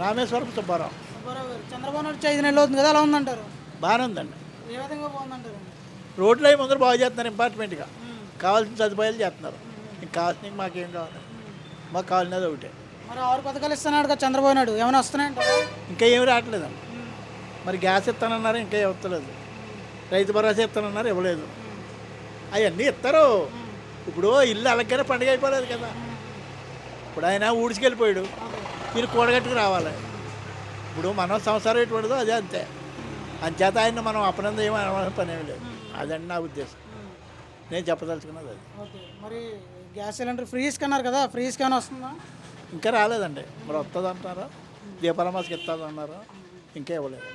రామేశ్వరం సుబ్బారావు. సుబ్బారావు గారు. చంద్రబాబు నాయుడు ఐదు నెలలు అవుతుంది కదా అలా ఉందంటారు? బాగానే ఉందండి. ఏ విధంగా బాగుందంటారు రోడ్లు అవి ముందర బాగు చేస్తున్నారు ఇంపార్ట్మెంట్గా. కావాల్సిన సదుపాయాలు చేస్తున్నారు. ఇంక కావాల్సిన మాకేం కావాలి? మాకు కావాలనేది ఒకటే. మరి ఆరు పథకాలు ఇస్తున్నాడు కదా చంద్రబాబు నాయుడు. ఏమైనా వస్తున్నాయంటారా ఇంకా ఏమి రావట్లేదండి. మరి గ్యాస్ ఇస్తానన్నారు ఇంకా ఇవ్వలేదు రైతు భరోసా ఇస్తానన్నారు ఇవ్వలేదు. అవన్నీ ఇస్తారు. ఇప్పుడు ఇల్లు అలాగనే పండుగ అయిపోలేదు కదా. ఇప్పుడు ఆయన ఊడ్చుకెళ్ళిపోయాడు. ఈయన కూడగట్టుకు రావాలి. ఇప్పుడు మనం సంసారం ఎటువంటిదో అదే అంతే. అంచేత ఆయన మనం అపనంద ఏమీ అనవలసిన పని ఏమి లేదు. అదండి నా ఉద్దేశం. నేను చెప్పదలుచుకున్నది అది. మరి గ్యాస్ సిలిండర్ ఫ్రీస్కి అన్నారు కదా ఫ్రీస్కి ఏమైనా వస్తుందా? ఇంకా రాలేదండి. మరి వస్తుంది అంటారా దీపాలమాసకి ఇస్తుంది అన్నారు ఇంకా ఇవ్వలేదు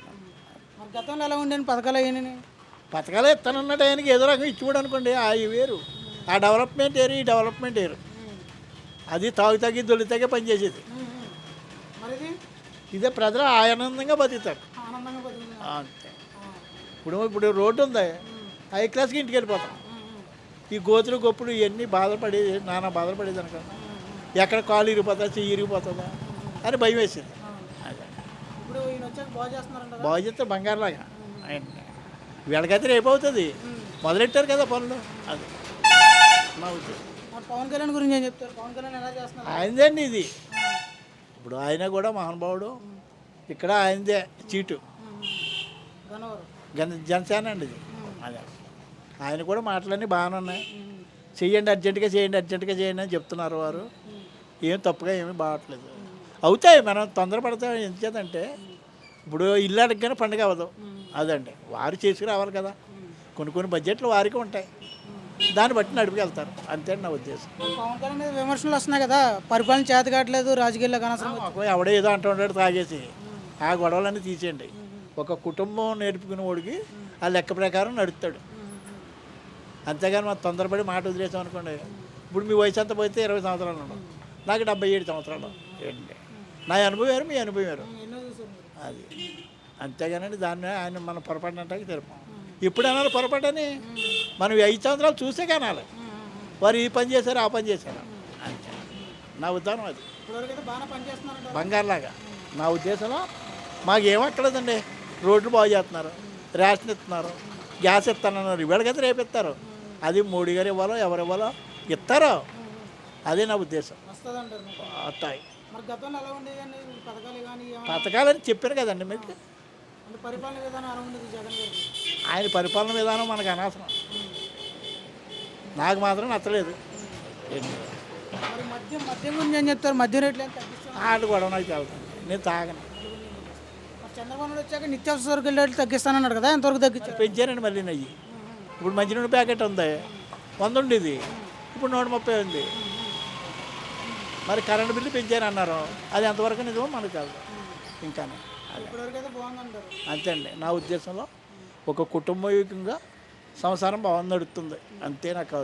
మరి గతంలో ఎలా ఉండేది పథకాలు అయ్యాయని పథకాలు ఇస్తానన్నట్టు ఆయనకి ఏదో రకంగా ఇచ్చిపోడు అనుకోండి అవి వేరు. ఆ డెవలప్మెంట్ వేరు ఈ డెవలప్మెంట్ వేరు. అది తాగు తగ్గి దొల్లి తగ్గి పనిచేసేది ఇది ప్రజలు ఆనందంగా బతుకుతారు. ఆనందంగా అంతే ఇప్పుడు ఇప్పుడు రోడ్డు ఉంది. హై క్లాస్కి ఇంటికి వెళ్ళిపోతాం. ఈ గోతులు గొప్పులు ఇవన్నీ బాధపడేది నానా బాధపడేది అనుకోండి ఎక్కడ కాలు ఇరిగిపోతుందా చెయ్యి ఇరిగిపోతుందా అని భయం వేసింది. బాగా చేస్తే బంగారులాగా. ఆయన వీళ్ళకైతే రేపు అవుతుంది. మొదలెట్టారు కదా పనులు. అది. ఉద్దేశం మరి పవన్ కళ్యాణ్ గురించి ఏం చెప్తారు? పవన్ కళ్యాణ్ ఎలా చేస్తున్నారు? ఆయనదండి ఇది? ఇప్పుడు ఆయన కూడా మహానుభావుడు. ఇక్కడ ఆయనదే చీటు. జన జనసేన అండి ఇది. అదే. ఆయన కూడా మాటలన్నీ బాగానే ఉన్నాయి. చెయ్యండి అర్జెంటుగా చేయండి అర్జెంటుగా చేయండి అని చెప్తున్నారు వారు. ఏం తప్పుగా ఏమీ బాగట్లేదు. అవుతాయి మనం తొందరపడతాం ఎందుచేతంటే ఇప్పుడు ఇల్లు అడగగానే పండుగ అవ్వదు. అదండి. వారు చేసుకురావాలి కదా. కొన్ని కొన్ని బడ్జెట్లు వారికి ఉంటాయి. దాన్ని బట్టి నడిపికెళ్తారు అంతే నా ఉద్దేశం. పవన్ కళ్యాణ్ మీద విమర్శలు వస్తున్నాయి కదా పరిపాలన చేత కావట్లేదు రాజకీయాల్లో మాకు ఎవడో ఏదో అంటుంటాడు తాగేసి. ఆ గొడవలన్నీ తీసేయండి. ఒక కుటుంబం నేర్పుకునే వాడికి ఆ లెక్క ప్రకారం నడుస్తాడు అంతేగాని మనం తొందరపడి మాట వదిలేసాం అనుకోండి. ఇప్పుడు మీ వయసు అంతా పోతే ఇరవై సంవత్సరాలు ఉండవు నాకు డెబ్బై ఏడు సంవత్సరాలు. ఏంటి? నా అనుభవం వేరు మీ అనుభవం వేరు. అది. అంతేగానండి దాన్ని ఆయన మనం పొరపడినట్టు తెలుపాం ఇప్పుడు అన్నారు పొరపాటని? మనం ఐదు సంవత్సరాలు చూసే కనాలి. వారు ఈ పని చేశారు ఆ పని చేశారు. అంతే. నా ఉద్దానం అది. బంగారులాగా. నా ఉద్దేశంలో మాకు ఏమక్కర్లేదండి రోడ్లు బాగు చేస్తున్నారు. రేషన్ ఇస్తున్నారు. గ్యాస్ ఇస్తానన్నారు. ఇవాళకైతే రేపు ఇస్తారు. అది మోడీ గారు ఇవ్వాలో ఎవరు ఇవ్వాలో ఇస్తారో అదే నా ఉద్దేశం. వస్తాయి పథకాలని చెప్పారు కదండి మీకు? ఆయన పరిపాలన విధానం మనకు అనవసరం. నాకు మాత్రం నచ్చలేదు. మద్యం మద్యం గురించి ఏం చెప్తారు? మద్యం రేట్లు వాళ్ళు కూడా నాకు తెలుసు నేను తాగను. చంద్రబాబు వచ్చాక నిత్యావసర సరుకుల రేట్లు తగ్గిస్తానన్నాడు కదా ఎంతవరకు తగ్గించారు? పెంచారండి మళ్ళీ నెయ్యి. ఇప్పుడు మంచినీళ్ళ ప్యాకెట్ ఉంది. వంద ఉండేది ఇప్పుడు నూట ముప్పై ఉంది. మరి కరెంట్ బిల్లు పెంచారు అన్నారు అది ఎంతవరకు నిజమో మనకు కాదు బాగుందంటారు. అంతే అండి. నా ఉద్దేశంలో ఒక కుటుంబయుగంగా సంసారం బాగా నడుస్తుంది అంతే నాకు